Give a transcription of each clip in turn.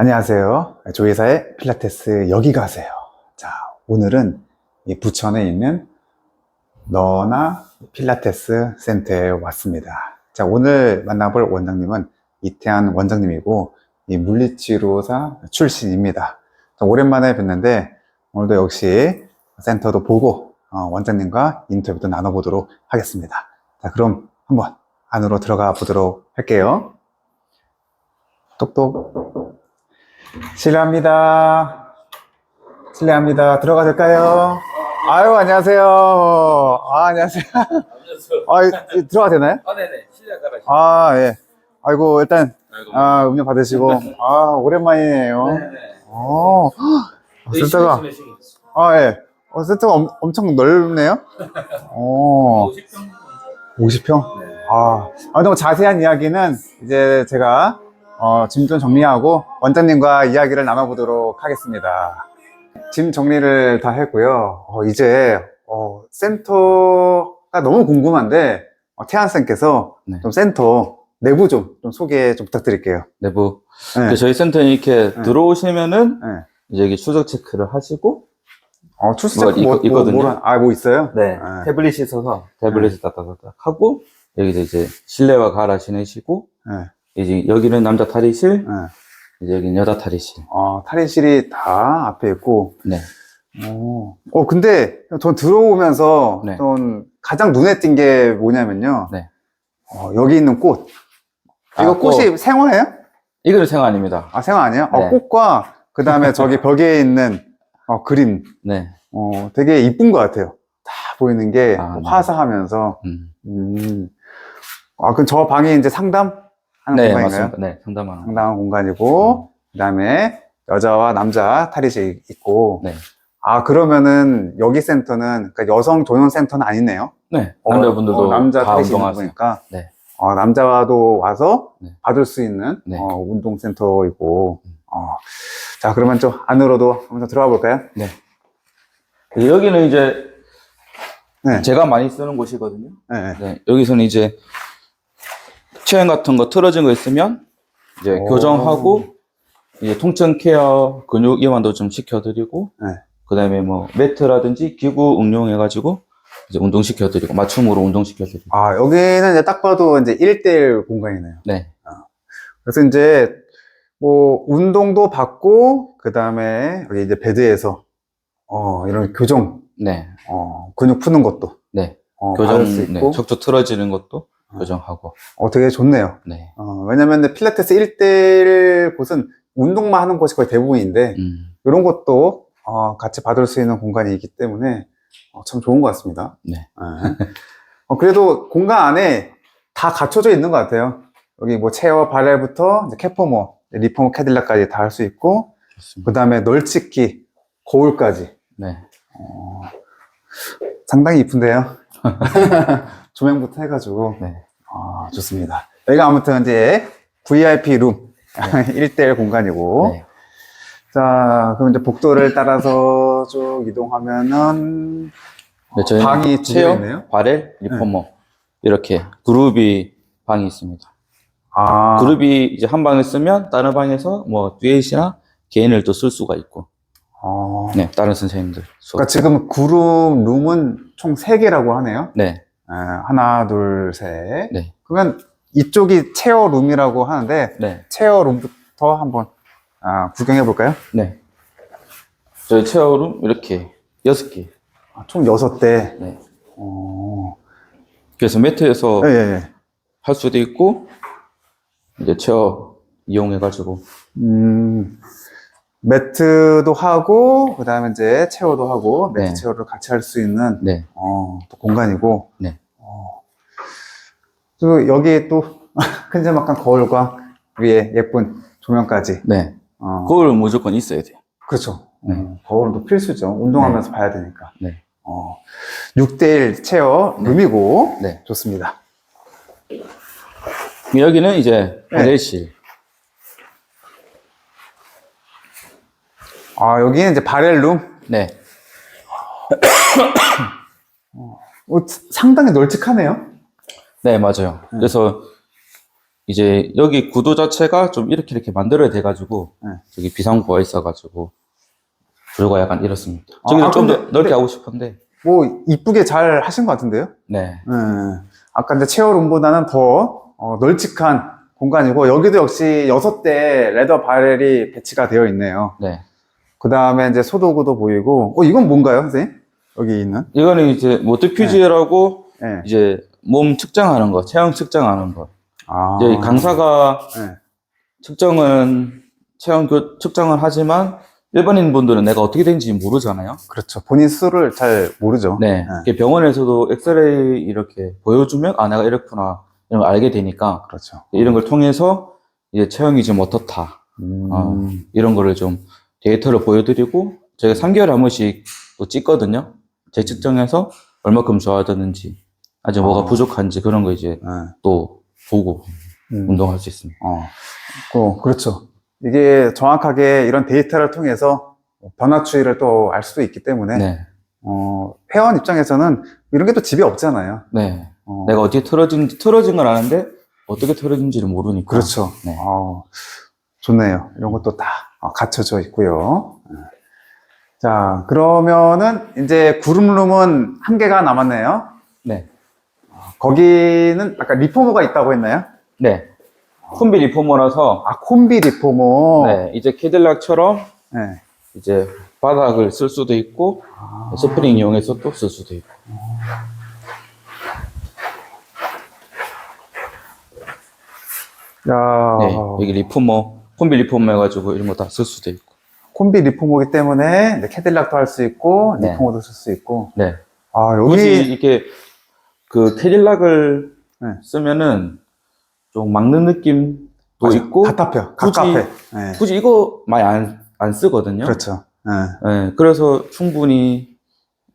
안녕하세요. 조회사의 필라테스 여기 가세요. 자, 오늘은 이 부천에 있는 너나 필라테스 센터에 왔습니다. 자, 오늘 만나볼 원장님은 이태한 원장님이고, 이 물리치료사 출신입니다. 자, 오랜만에 뵀는데, 오늘도 역시 센터도 보고, 어, 원장님과 인터뷰도 나눠보도록 하겠습니다. 자, 그럼 한번 안으로 들어가 보도록 할게요. 똑똑. 실례합니다. 실례합니다. 들어가 될까요? 아유, 안녕하세요. 아, 안녕하세요. 아, 이- 들어가도 되나요? 아, 네네. 가라시. 아, 예. 아이고, 일단. 아, 음료 받으시고. 아, 오랜만이에요. 네네. 어, 아, 센터가. 아, 예. 어, 센터가 엄, 엄청 넓네요? 어, 50평? 50평? 네. 아, 아, 너무 자세한 이야기는 이제 제가 어, 짐 좀 정리하고 원장님과 이야기를 나눠보도록 하겠습니다. 짐 정리를 다 했고요. 어, 이제 어, 센터가 너무 궁금한데 어, 태안쌤께서 네. 좀 센터 내부 좀, 좀 소개 좀 부탁드릴게요. 내부. 네. 그 저희 센터에 이렇게 네. 들어오시면은 네. 이제 여기 추적 체크를 하시고 어, 출석 뭐, 뭐, 있- 있거든요. 뭐, 아, 뭐 있어요? 네. 네. 태블릿이 있어서 태블릿을 따다다닥 하고 여기서 이제 실내와 가라 신으시고 네. 이제 여기는 남자 탈의실, 네. 이제 여기는 여자 탈의실. 어, 탈의실이 다 앞에 있고 네. 어, 어, 근데 전 들어오면서 네. 전 가장 눈에 띈 게 뭐냐면요. 네. 어, 여기 있는 꽃. 이거 아, 꽃이 생화예요? 이거는 생화 아닙니다. 아, 생화 아니에요? 어, 네. 꽃과 그 다음에 저기 벽에 있는 어, 그림. 네. 어, 되게 이쁜 것 같아요. 다 보이는 게 아, 네. 화사하면서. 음. 음. 아, 그럼 저 방이 이제 상담? 하는 네, 공간인가요? 맞습니다. 네, 상담하는. 상담한 공간이고, 그 다음에 여자와 남자 탈의실 있고, 네. 아, 그러면은 여기 센터는, 그러니까 여성 전용 센터는 아니네요. 네. 어, 남자분들도 어, 남자 다 탈의실 운동하세요. 보니까. 네. 어, 남자도 와서 네. 받을 수 있는 네. 어, 운동 센터이고, 음. 어. 자, 그러면 좀 안으로도 한번 들어가 볼까요? 네. 여기는 이제 네. 제가 많이 쓰는 곳이거든요. 네. 네. 네, 여기서는 이제 체형 같은 거 틀어진 거 있으면 이제 오. 교정하고 이제 통증 케어 근육 이완도 좀 시켜드리고 네. 그다음에 뭐 매트라든지 기구 응용해가지고 이제 운동 시켜드리고 맞춤으로 운동 시켜드리고 아, 여기는 이제 딱 봐도 이제 1대1 공간이네요. 네, 그래서 이제 뭐 운동도 받고 그 다음에 여기 이제 베드에서 어 이런 교정 네, 어 근육 푸는 것도 네, 어, 교정, 받을 수 네, 있고 척추 틀어지는 것도 어. 교정하고 어 되게 좋네요. 네, 어 왜냐면 필라테스 1대1 곳은 운동만 하는 곳이 거의 대부분인데 음, 이런 것도 어, 같이 받을 수 있는 공간이 있기 때문에 어, 참 좋은 것 같습니다. 네. 어, 그래도 공간 안에 다 갖춰져 있는 것 같아요. 여기 뭐 체어 이제 캐포머, 리포머 캐딜라까지 다 할 수 있고. 그 다음에 널찍기, 거울까지. 네, 어, 상당히 이쁜데요. 조명부터 해가지고. 네, 아, 좋습니다. 여기가 아무튼 이제 VIP 룸. 1대1 공간이고. 네. 자, 그럼 이제 복도를 따라서 쭉 이동하면은. 네, 저희는 방이 두 체형, 바렐, 리포머 이렇게 그룹이 방이 있습니다. 아, 그룹이 이제 한 방에 쓰면 다른 방에서 뭐 듀엣이나 개인을 또 쓸 수가 있고 어. 네 다른 선생님들 수업. 그러니까 지금 그룹 룸은 총 3개라고 하네요. 네, 아, 하나, 둘, 셋. 네. 그러면 이쪽이 체어 룸이라고 하는데, 네, 체어 룸부터 한번 아, 구경해 볼까요? 네. 저희 체어 룸 이렇게 여섯 개. 아, 총 6대. 네. 어. 그래서 매트에서 예, 예, 예. 할 수도 있고 이제 체어 이용해 가지고 음, 매트도 하고, 그 다음에 이제 체어도 하고, 매트 네. 체어를 같이 할 수 있는, 네, 어, 또 공간이고, 네. 어. 그리고 여기에 또 큼지막한 거울과 위에 예쁜 조명까지. 네. 어, 거울 무조건 있어야 돼요. 그렇죠. 네. 음, 거울도 필수죠. 운동하면서 봐야 되니까. 네. 어, 6대1 체어 룸이고, 네. 좋습니다. 여기는 이제 네. 바렐실. 아, 여기는 이제 바렐룸. 네, 어, 상당히 널찍하네요. 네 맞아요. 그래서 이제 여기 구도 자체가 좀 이렇게 이렇게 만들어야 돼가지고 네. 저기 비상구가 있어가지고 구조가 약간 이렇습니다. 아, 저기는 아, 좀더 근데- 넓게 하고 싶은데 뭐 이쁘게 잘 하신 것 같은데요? 네, 음, 아까 이제 체어룸보다는 더 어, 널찍한 공간이고 여기도 역시 여섯 대 레더 바렐이 배치가 되어 있네요. 네. 그 다음에 이제 소도구도 보이고, 어 이건 뭔가요, 선생님? 여기 있는? 이거는 이제 뭐 모터퓨즈라고 네. 이제 몸 측정하는 거, 체형 측정하는 거. 아, 이제 강사가 네. 측정은 체형 그 측정을 하지만 일반인 분들은 내가 어떻게 되는지 모르잖아요. 그렇죠. 본인 수를 잘 모르죠. 네. 이렇게 병원에서도 엑스레이 이렇게 보여주면 아 내가 이렇구나 이런 걸 알게 되니까 그렇죠. 이런 걸 통해서 이제 체형이 지금 어떻다 음, 어, 이런 거를 좀 데이터를 보여드리고 저희가 3개월에 한 번씩 또 찍거든요. 재측정해서 얼마큼 좋아졌는지 아직 뭐가 아. 부족한지 그런 거 이제 네. 또 보고 음. 운동할 수 있습니다. 어, 어, 그렇죠. 이게 정확하게 이런 데이터를 통해서 변화 추이를 또 알 수도 있기 때문에, 네. 어, 회원 입장에서는 이런 게 또 집에 없잖아요. 네. 어, 내가 어떻게 틀어진지 틀어진 건 아는데 어떻게 틀어진지를 모르니까. 그렇죠. 네. 어, 좋네요. 이런 것도 다 어, 갖춰져 있고요. 자, 그러면은 이제 구름룸은 한 개가 남았네요. 네. 거기는 아까 리포머가 있다고 했나요? 네. 콤비 리포머라서 아, 콤비 리포머. 네, 이제 캐딜락처럼 네. 이제 바닥을 쓸 수도 있고 아, 스프링 이용해서 또 쓸 수도 있고. 야, 네, 여기 리포머, 콤비 리포머 해가지고 이런 거 다 쓸 수도 있고. 콤비 리포머기 때문에 이제 캐딜락도 할 수 있고 네. 리포머도 쓸 수 있고. 네. 아, 굳이 여기 이렇게 그 캐딜락을 네. 쓰면은 좀 막는 느낌도 맞아. 있고 답답해요. 굳이- 갑갑해. 네. 굳이 이거 많이 안, 안 쓰거든요. 그렇죠. 네. 네, 그래서 충분히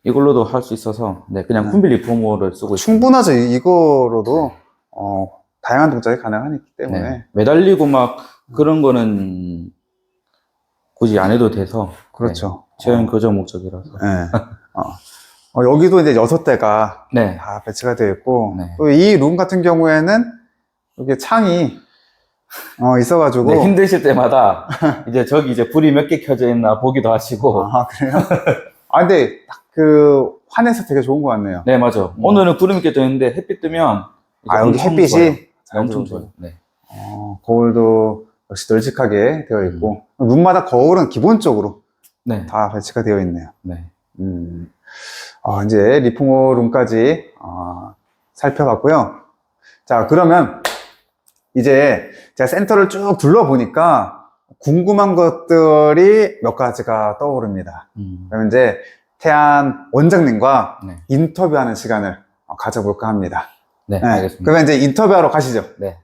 이걸로도 할 수 있어서 네, 그냥 네. 콤비 리포머를 쓰고 있습니다. 충분하죠. 이- 이거로도 어, 다양한 동작이 가능하기 때문에. 네. 매달리고 막 그런 거는 굳이 안 해도 돼서 그렇죠. 체형 교정 목적이라서. 네. 어. 어, 여기도 이제 여섯 대가 네. 다 배치가 되어 있고 네. 또이 룸 같은 경우에는 여기 창이 어, 있어가지고 네, 힘드실 때마다 이제 저기 이제 불이 몇 개 켜져 있나 보기도 하시고. 아 그래요? 아 근데 딱그 환해서 되게 좋은 것 같네요. 네, 맞아. 오늘은 구름이 껴져 있는데 햇빛 뜨면 아 여기 햇빛이 좋아요. 잘 엄청. 좋아요. 네. 어, 거울도 역시 널찍하게 되어 있고 음. 룸마다 거울은 기본적으로 네. 다 배치가 되어 있네요. 네. 음. 아, 이제 리풍호 룸까지 아, 살펴봤고요. 자, 그러면 이제 제가 센터를 쭉 둘러보니까 궁금한 것들이 몇 가지가 떠오릅니다. 음. 그러면 이제 태안 원장님과 네. 인터뷰하는 시간을 어, 가져볼까 합니다. 네, 네, 알겠습니다. 그러면 이제 인터뷰하러 가시죠. 네.